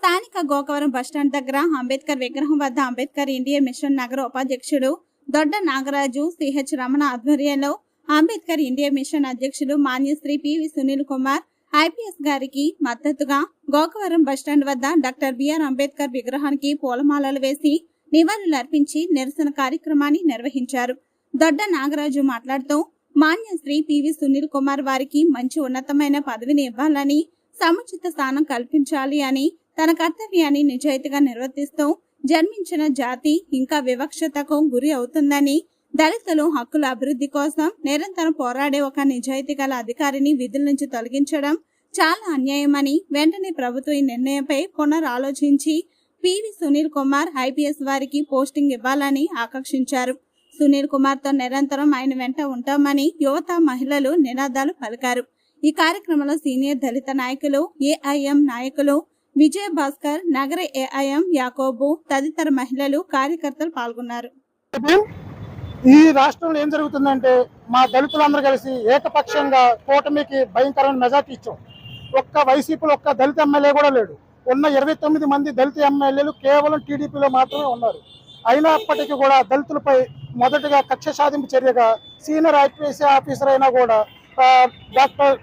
స్థానిక గోకవరం బస్టాండ్ దగ్గర అంబేద్కర్ విగ్రహం వద్ద అంబేద్కర్ ఇండియా మిషన్ నగర ఉపాధ్యక్షుడు దొడ్డ నాగరాజు సిహెచ్ రమణ ఆధ్వర్యంలో అంబేద్కర్ ఇండియా మిషన్ అధ్యక్షులు మాన్యశ్రీ పివి సునీల్ కుమార్ ఐపీఎస్ గారికి మద్దతుగా గోకవరం బస్టాండ్ వద్ద డాక్టర్ బిఆర్ అంబేద్కర్ విగ్రహానికి పూలమాలలు వేసి నివాళులు అర్పించి నిరసన కార్యక్రమాన్ని నిర్వహించారు. దొడ్డ నాగరాజు మాట్లాడుతూ మాన్యశ్రీ పివి సునీల్ కుమార్ వారికి మంచి ఉన్నతమైన పదవిని ఇవ్వాలని సముచిత స్థానం కల్పించాలి అని తన కర్తవ్యాన్ని నిజాయితీగా నిర్వర్తిస్తూ జన్మించిన జాతి ఇంకా వివక్షతకు గురి అవుతుందని దళితులు హక్కుల అభివృద్ధి కోసం నిరంతరం పోరాడే ఒక నిజాయితీ గల అధికారిని విధుల నుంచి తొలగించడం చాలా అన్యాయమని వెంటనే ప్రభుత్వం ఈ నిర్ణయంపై పునరాలోచించి P V Sunil Kumar IPS వారికి పోస్టింగ్ ఇవ్వాలని ఆకర్షించారు సునీల్ కుమార్తో నిరంతరం ఆయన వెంట ఉంటామని యువత మహిళలు నినాదాలు పలికారు. ఈ కార్యక్రమంలో సీనియర్ దళిత నాయకులు ఏఐఎం నాయకులు విజయ భాస్కర్ నగర ఏఐఎం యాకోబు తదితర మహిళలు కార్యకర్తలు పాల్గొన్నారు. ఈ రాష్ట్రంలో ఏం జరుగుతుందంటే మా దళితులందరూ కలిసి ఏకపక్షంగా కూటమికి భయంకరమైన మెజార్టీ ఇచ్చాం. ఒక్క వైసీపీలో ఒక్క దళిత ఎమ్మెల్యే కూడా లేడు. ఉన్న ఇరవై తొమ్మిది మంది దళిత ఎమ్మెల్యేలు కేవలం టీడీపీలో మాత్రమే ఉన్నారు. అయినప్పటికీ కూడా దళితులపై మొదటగా కక్ష సాధింపు చర్యగా సీనియర్ ఐపీఎస్ ఆఫీసర్ అయినా కూడా డాక్టర్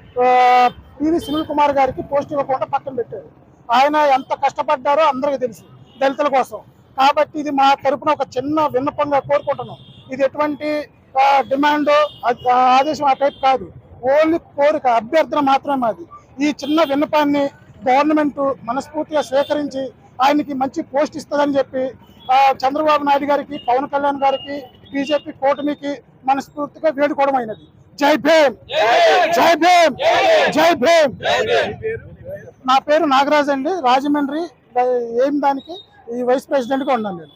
పివి సునీల్ కుమార్ గారికి పోస్ట్ ఇవ్వకుండా పక్కన పెట్టారు. ఆయన ఎంత కష్టపడ్డారో అందరికీ తెలుసు దళితుల కోసం. కాబట్టి ఇది మా తరపున ఒక చిన్న విన్నపంగా కోరుకుంటున్నాం. ఇది ఎటువంటి డిమాండ్ ఆదేశం ఆ టైప్ కాదు. ఓన్లీ కోరిక అభ్యర్థన మాత్రమే మాది. ఈ చిన్న విన్నపాన్ని గవర్నమెంట్ మనస్ఫూర్తిగా స్వీకరించి ఆయనకి మంచి పోస్ట్ ఇస్తుందని చెప్పి చంద్రబాబు నాయుడు గారికి పవన్ కళ్యాణ్ గారికి బీజేపీ కూటమికి మనస్ఫూర్తిగా వేడుకోవడం అయినది. జై భీమ్! జై భీమ్! జై భీమ్! నా పేరు నాగరాజ్ అండి. రాజమండ్రి ఏం దానికి? ఈ వైస్ ప్రెసిడెంట్గా ఉన్నాను నేను.